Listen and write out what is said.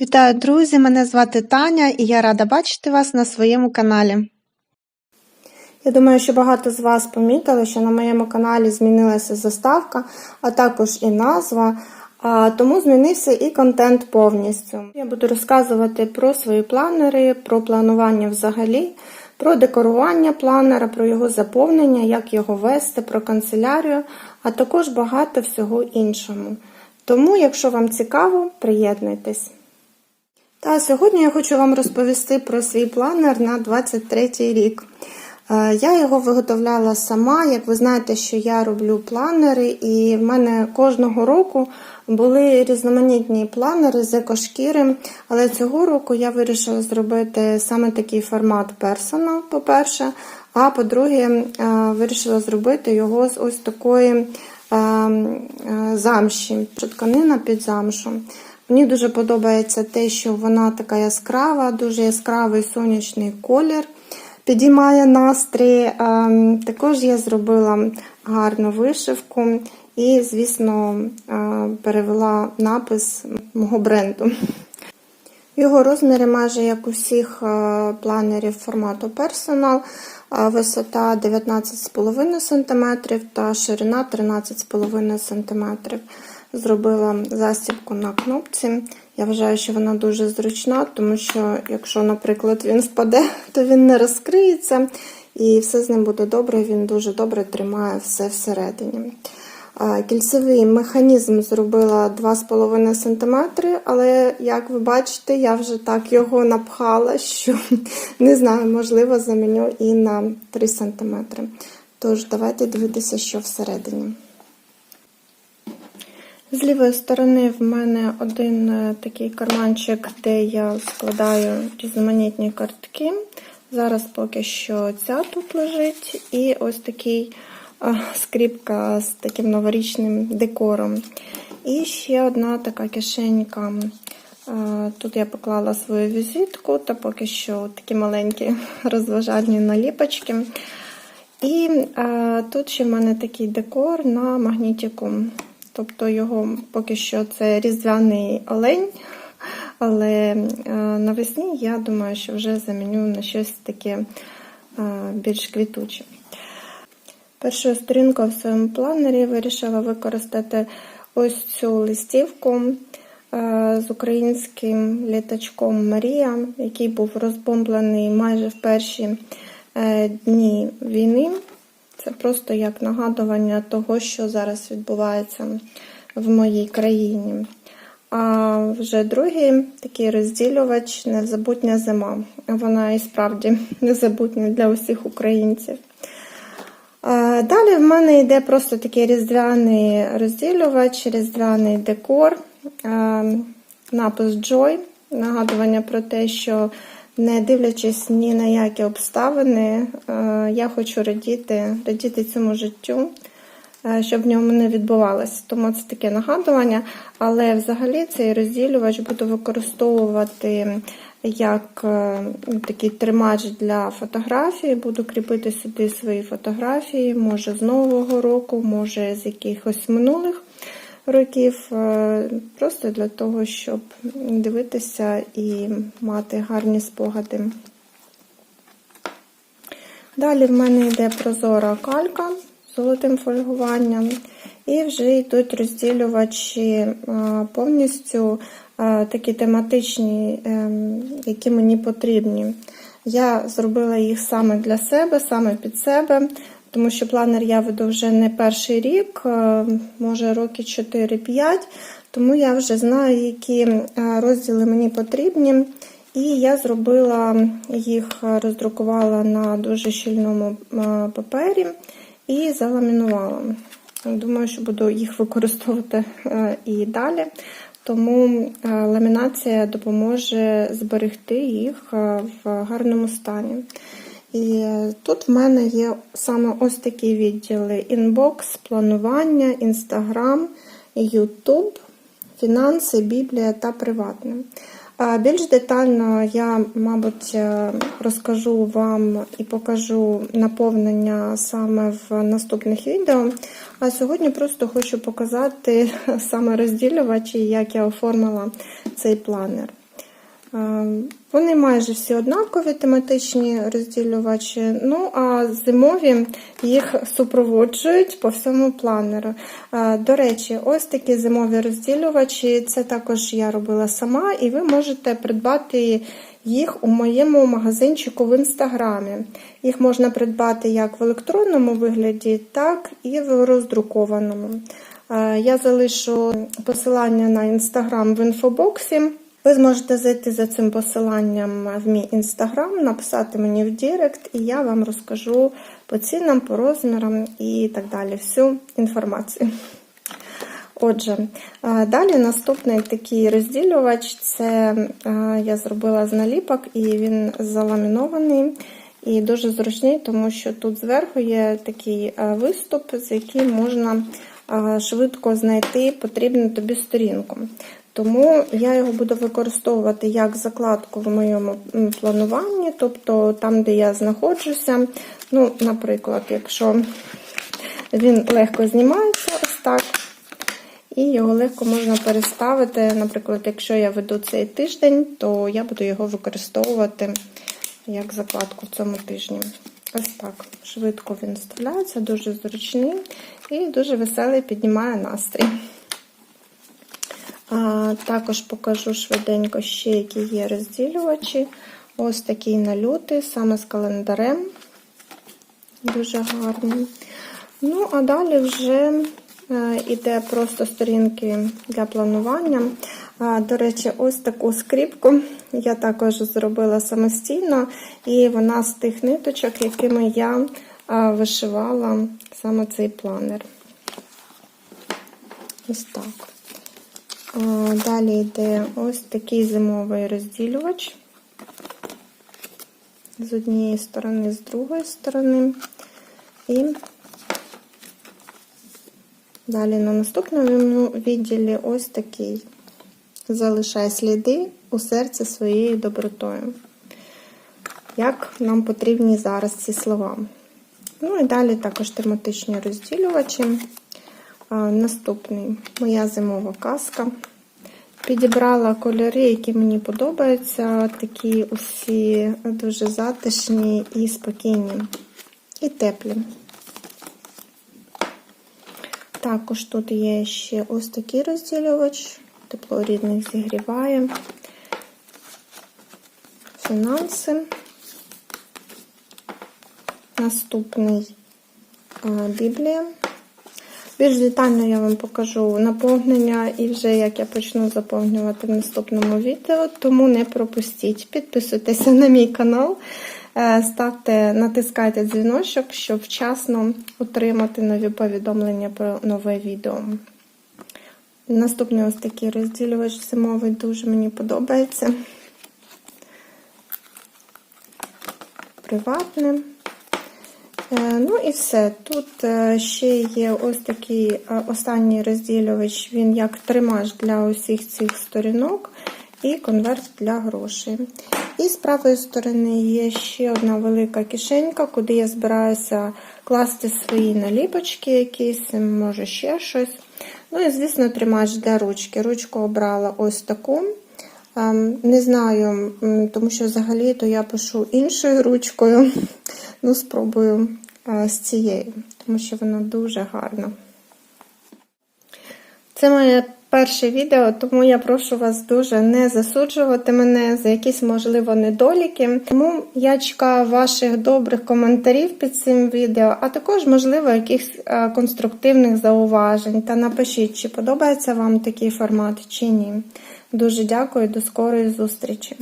Вітаю, друзі! Мене звати Таня і я рада бачити вас на своєму каналі. Я думаю, що багато з вас помітили, що на моєму каналі змінилася заставка, а також і назва. Тому змінився і контент повністю. Я буду розказувати про свої планери, про планування взагалі, про декорування планера, про його заповнення, як його вести, про канцелярію, а також багато всього іншого. Тому, якщо вам цікаво, приєднуйтесь. Та сьогодні я хочу вам розповісти про свій планер на 23 рік. Е, Я його виготовляла сама. Як ви знаєте, що я роблю планери, і в мене кожного року були різноманітні планери з екошкіри. Але цього року я вирішила зробити саме такий формат персонал, по-перше. А по-друге, е, вирішила зробити його з ось такої е, е, замші, тканина під замшу. Мені дуже подобається те, що вона така яскрава, дуже яскравий сонячний колір. Підіймає настрій. Ем, також я зробила гарну вишивку і, звісно, е, перевела напис мого бренду. Його розміри майже як у всіх е, планерів формату персонал. Висота 19,5 см та ширина 13,5 см. Зробила застібку на кнопці. Я вважаю, що вона дуже зручна, тому що, якщо, наприклад, він впаде, то він не розкриється і все з ним буде добре, він дуже добре тримає все всередині. Кільцевий механізм зробила 2,5 см, але, як ви бачите, я вже так його напхала, що не знаю, можливо, заміню і на 3 см. Тож, давайте дивитися, що всередині. З лівої сторони в мене один е, такий карманчик, де я складаю різноманітні картки. Зараз поки що ця тут лежить, і ось такий скріпка з таким новорічним декором. І ще одна така кишенька. Тут я поклала свою візитку, та поки що такі маленькі розважальні наліпочки. І тут ще в мене такий декор на магнітіку. Тобто його поки що це різдвяний олень, але навесні я думаю, що вже заміню на щось таке більш квітуче. Першу сторінку в своєму планері вирішила використати ось цю листівку з українським літачком Марія, який був розбомблений майже в перші е, дні війни. Це просто як нагадування того, що зараз відбувається в моїй країні. А вже другий такий розділювач незабутня зима. Вона і справді незабутня для усіх українців. Далі в мене йде просто такий різдвяний розділювач, різдвяний декор, напис Joy, нагадування про те, що не дивлячись ні на які обставини, я хочу радіти, радіти цьому життю, щоб в ньому не відбувалося. Тому це таке нагадування. Але взагалі цей розділювач буду використовувати як е, такий тримач для фотографії. Буду кріпити сюди свої фотографії, може з Нового року, може з якихось минулих років. Е, просто для того, щоб дивитися і мати гарні спогади. Далі в мене йде прозора калька з золотим фольгуванням. І вже йдуть розділювачі е, повністю такі тематичні, ем, які мені потрібні. Я зробила їх саме для себе, саме під себе, тому що планер я веду вже не перший рік, е, може роки 4-5, тому я вже знаю, які е, розділи мені потрібні. І я зробила їх, роздрукувала на дуже щільному е, папері і заламінувала. Думаю, що буду їх використовувати і далі тому е, ламінація допоможе зберегти їх е, в гарному стані. І тут в мене є саме ось такі відділи: інбокс, планування, інстаграм, Ютуб, фінанси, біблія та приватне. Більш детально я, мабуть, е, розкажу вам і покажу наповнення саме в наступних відео. А сьогодні просто хочу показати саме розділювачі, як я оформила цей планер. Вони майже всі однакові тематичні розділювачі, ну а зимові їх супроводжують по всьому планеру. До речі, ось такі зимові розділювачі, це також я робила сама, і ви можете придбати їх у моєму магазинчику в інстаграмі. Їх можна придбати як в електронному вигляді, так і в роздрукованому. Я залишу посилання на інстаграм в інфобоксі. Ви зможете зайти за цим посиланням в мій інстаграм, написати мені в Дірект, і я вам розкажу по цінам, по розмірам і так далі. Всю інформацію. Отже, е, далі наступний такий розділювач це е, я зробила з наліпок, і він заламінований і дуже зручний, тому що тут зверху є такий е, виступ, з яким можна швидко знайти потрібну тобі сторінку. Тому я його буду використовувати як закладку в моєму плануванні, тобто там, де я знаходжуся. Ну, Наприклад, якщо він легко знімається ось так, і його легко можна переставити. Наприклад, якщо я веду цей тиждень, то я буду його використовувати як закладку в цьому тижні. Ось так. Швидко він вставляється, дуже зручний і дуже веселий, піднімає настрій. Також покажу швиденько ще, які є розділювачі. Ось такі нальоти, саме з календарем. Дуже гарні. Ну, а далі вже йде просто сторінки для планування. До речі, ось таку скріпку я також зробила самостійно, і вона з тих ниточок, якими я вишивала саме цей планер. Ось так. Далі йде ось такий зимовий розділювач. З однієї сторони, з другої сторони. І далі на наступному відділі ось такий. Залишай сліди у серці своєю добротою. Як нам потрібні зараз ці слова. Ну і далі також тематичні розділювачі. Наступний моя зимова казка. Підібрала кольори, які мені подобаються. Такі усі дуже затишні і спокійні, і теплі. Також тут є ще ось такий розділювач, тепло рідних зігріває, фінанси. Наступний Біблія. Більш детально я вам покажу наповнення і вже як я почну заповнювати в наступному відео, тому не пропустіть. Підписуйтеся на мій канал, е, ставте, натискайте дзвіночок, щоб вчасно отримати нові повідомлення про нове відео. Наступний ось такий розділювач зимовий дуже мені подобається. Приватне. Е, ну і все. Тут е, ще є ось такий е, останній розділювач, він як тримач для усіх цих сторінок і конверт для грошей. І з правої сторони є ще одна велика кишенька, куди я збираюся класти свої наліпочки, якісь, може ще щось. Ну і, звісно, тримач для ручки. Ручку обрала ось таку. Ем, не знаю, тому що взагалі-то я пишу іншою ручкою. Ну, спробую е, з цією, тому що вона дуже гарна. Це моє перше відео, тому я прошу вас дуже не засуджувати мене за якісь, можливо, недоліки. Тому я чекаю ваших добрих коментарів під цим відео, а також, можливо, якихось е, конструктивних зауважень. Та напишіть, чи подобається вам такий формат, чи ні. Дуже дякую, до скорої зустрічі!